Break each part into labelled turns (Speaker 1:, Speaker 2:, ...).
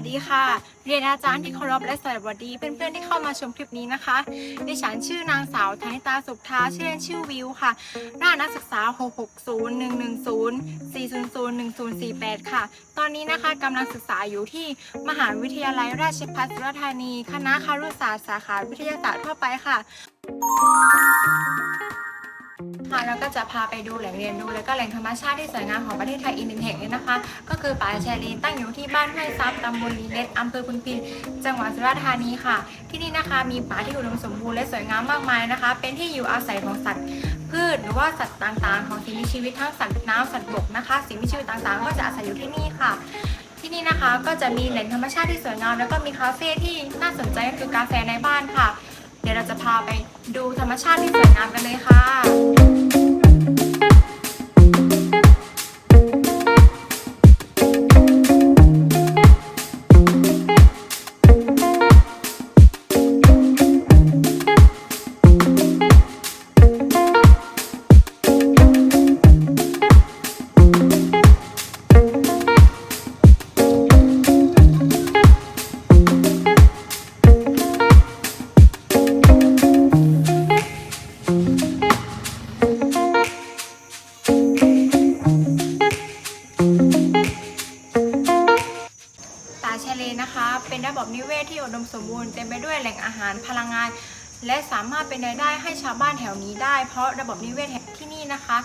Speaker 1: วัสดีค่ะ เรียนอาจารย์ที่เคารพและสวัสดีเพื่อนๆที่เข้ามาชมคลิปนี้นะคะ ดิฉันชื่อนางสาวธนิตาสุขทาชื่อเล่นชื่อวิวค่ะหน้านักศึกษา 660 110 400 1048 ค่ะ ตอนนี้นะคะกำลังศึกษาอยู่ที่มหาวิทยาลัยราชภัฏสุราษฎร์ธานี คณะคารุศาสตร์สาขาวิทยาศาสตร์ทั่วไปค่ะ ค่ะแล้วก็จะพาไปดูแหล่งเรียนรู้และก็แหล่งธรรมชาติที่สวยงามของประเทศไทยอีกหนึ่งแห่งเลยนะคะ ก็คือป่าชายเลนตั้งอยู่ที่บ้านห้วยซับตำบลลีเล็ดอำเภอพุนพิน จังหวัดสุราษฎร์ธานีค่ะ ที่นี่นะคะมีป่าที่อุดมสมบูรณ์และสวยงามมากมายนะคะ เป็นที่อยู่อาศัยของสัตว์พืชหรือว่าสัตว์ต่างๆ ของสิ่งมีชีวิตทั้งสัตว์น้ำสัตว์บกนะคะ สิ่งมีชีวิตต่างๆ ก็จะอาศัยอยู่ที่นี่ค่ะที่นี่นะคะก็จะมีแหล่งธรรมชาติที่สวยงามแล้วก็มีคาเฟ่ที่น่าสนใจก็คือกาแฟในบ้านค่ะ เดี๋ยวเราจะพาไปดูธรรมชาติที่สวยงามกันเลยค่ะ นะคะ เป็นระบบนิเวศที่อุดมสมบูรณ์เต็มไปด้วยแหล่งอาหารพลังงาน และสามารถเป็นรายได้ให้ชาวบ้านแถวนี้ได้ เพราะระบบนิเวศที่นี่นะคะ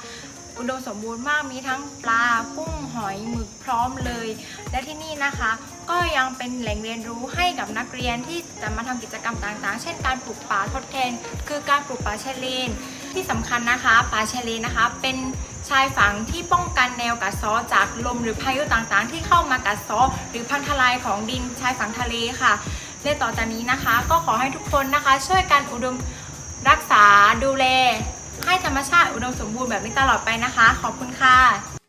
Speaker 1: อุดมสมบูรณ์มากมีทั้งปลากุ้งหอยหมึกพร้อมเลย และที่นี่นะคะ ก็ยังเป็นแหล่งเรียนรู้ให้กับนักเรียนที่จะมาทำกิจกรรมต่างๆ เช่นการปลูกป่าทดแทน คือการปลูกป่าเชายเลน ที่สำคัญนะคะป่าชายเลนนะคะ เป็นชายฝั่งที่ป้องกันแนวกัดเซาะจากลมหรือพายุต่างๆ ที่เข้ามากัดเซาะหรือพังทลายของดินชายฝั่งทะเลค่ะและต่อจากนี้นะคะ ก็ขอให้ทุกคนนะคะ ช่วยกันอุดมรักษาดูแลให้ธรรมชาติอุดมสมบูรณ์แบบนี้ตลอดไปนะคะ ขอบคุณค่ะ